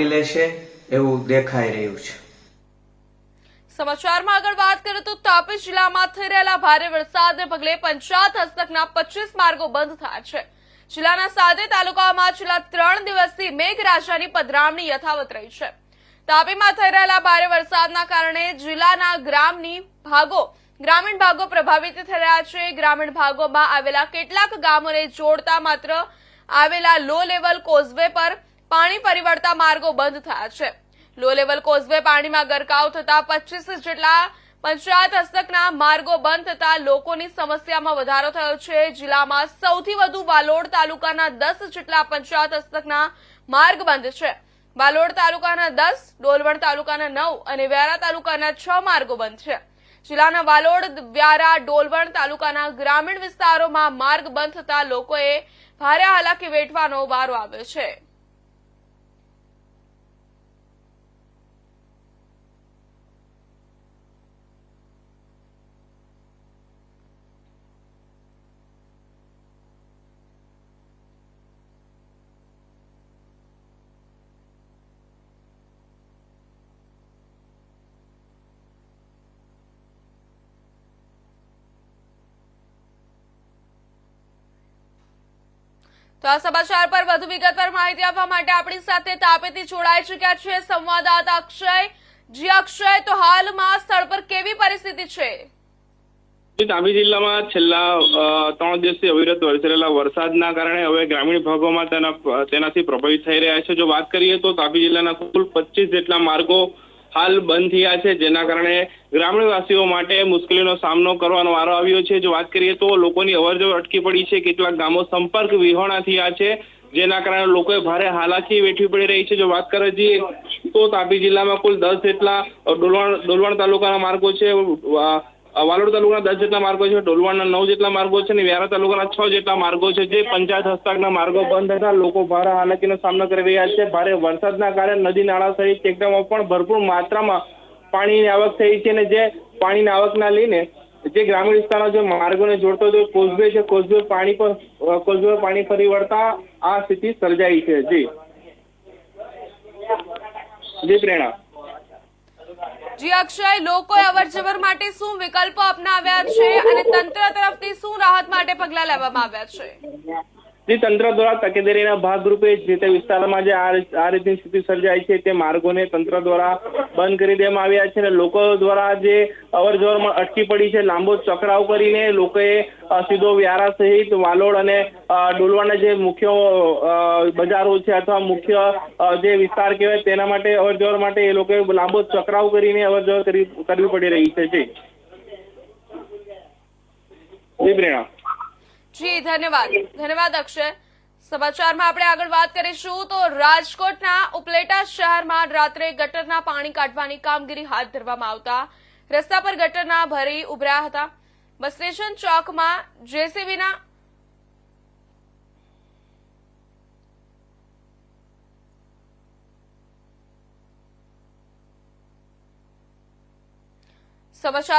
આવરી લેશે એવું દેખાઈ રહ્યું છે. સમાચારમાં આગળ વાત કરીએ તો તાપી જિલ્લામાં થઈ રહેલા ભારે વરસાદને પગલે પંચાયત હસ્તકના પચીસ માર્ગો બંધ થયા છે. જિલ્લાના સાદે તાલુકામાં છેલ્લા ત્રણ દિવસથી મેઘરાજાની પધરામણી યથાવત રહી છે. તાપીમાં થઈ રહેલા ભારે વરસાદના કારણે જિલ્લાના ગ્રામની ભાગો, ગ્રામીણ ભાગો પ્રભાવિત થઈ રહ્યા છે. ગ્રામીણ ભાગોમાં આવેલા કેટલાક ગામોને જોડતા માત્ર આવેલા લો લેવલ કોઝવે પર પાણી પરિવર્તા માર્ગો બંધ થયા છે. લો લેવલ કોઝવે પાણીમાં ગરકાવ થતા પચીસ જેટલા પંચાયત હસ્તકના માર્ગો બંધ થતા લોકોની સમસ્યામાં વધારો થયો છે. જિલ્લામાં સૌથી વધુ વાલોડ તાલુકાના દસ જેટલા પંચાયત હસ્તકના માર્ગ બંધ છે. વાલોડ તાલુકાના દસ, ડોલવણ તાલુકાના નવ અને વ્યારા તાલુકાના છ માર્ગો બંધ છે. જિલ્લાના વાલોડ, વ્યારા, ડોલવણ તાલુકાના ગ્રામીણ વિસ્તારોમાં માર્ગ બંધ થતા લોકોએ ભારે હાલાકી વેઠવાનો વારો આવ્યો છે. તો આ સમાચાર પર વધુ વિગતવાર માહિતી આપવા માટે આપણી સાથે તાપીથી જોડાઈ ચુક્યા છે સંવાદદાતા અક્ષય. જી અક્ષય, તો હાલમાં સ્થળ પર કેવી પરિસ્થિતિ છે? તાપી જિલ્લામાં છેલ્લા ત્રણ દિવસથી અવિરત વરસેલા વરસાદના કારણે હવે ગ્રામીણ ભાગોમાં તેના, તેનાથી પ્રભાવિત થઈ રહ્યા છે. જો વાત કરીએ તો તાપી જિલ્લાના કુલ પચીસ જેટલા માર્ગો હાલ બંધ થયા છે. જેના કારણે ગ્રામીણવાસીઓ માટે મુશ્કેલીનો સામનો કરવાનો વારો આવ્યો છે. જો વાત કરીએ તો લોકોની અવરજવર અટકી પડી છે. કેટલાક ગામો સંપર્ક વિહોણા થયા છે. જેના કારણે લોકોએ ભારે હાલાકી વેઠવી પડી રહી છે. જો વાત કરીએ તો તાપી જિલ્લામાં કુલ દસ જેટલા ડોલવણ ડોલવણ તાલુકાના માર્ગો છે. વાલોડ તાલુકાના દસ જેટલા માર્ગો છે ડોલવણના નવ જેટલા માર્ગો છે અને વ્યારા તાલુકાના છ જેટલા માર્ગો છે. જે પંચાયત હસ્તાકના માર્ગો બંધ થતા લોકો ભારે હાલાકીનો સામનો કરી રહ્યા છે. ભારે વરસાદના કારણે નદી નાળા સહિત ચેકડેમો પણ ભરપૂર માત્રામાં પાણીની આવક થઈ છે અને જે પાણીની આવકના લઈને જે ગ્રામીણ વિસ્તારના જે માર્ગોને જોડતો જે કોઝવે છે, કોઝવે પાણી પર કોઝવે પાણી ફરી વળતા આ સ્થિતિ સર્જાઈ છે. જી. જી પ્રેરણા. જી અક્ષય, લોકોએ અવરજવર માટે શું વિકલ્પો અપનાવ્યા છે અને તંત્ર તરફથી શું રાહત માટે પગલાં લેવામાં આવ્યા છે? જે તંત્ર દ્વારા તકેદારીના ભાગરૂપે જે તે વિસ્તારમાં જે આ રીતની સ્થિતિ સર્જાય છે તે માર્ગોને તંત્ર દ્વારા બંધ કરી દેવામાં આવ્યા છે અને લોકો દ્વારા જે અવર અટકી પડી છે, લાંબો ચકરાવ કરીને લોકોએ સીધો વ્યારા સહિત વાલોડ અને ડોલવાના જે મુખ્ય બજારો છે અથવા મુખ્ય જે વિસ્તાર કહેવાય તેના માટે અવર જવર માટે એ લોકોએ લાંબો ચકરાવ કરીને અવર જવર કરવી પડી રહી છે. જી, પ્રેરણા. જી, ધન્યવાદ. ધન્યવાદ, અક્ષય. સમાચારમાં આપણે આગળ વાત કરીશું તો રાજકોટના ઉપલેટા શહેરમાં રાત્રે ગટરના પાણી કાઢવાની કામગીરી હાથ ધરવામાં આવતા. રસ્તા પર ગટરના ભરી ઉભર્યા હતા. બસ સ્ટેશન ચોકમાં જેસીબીના સમાચારમાં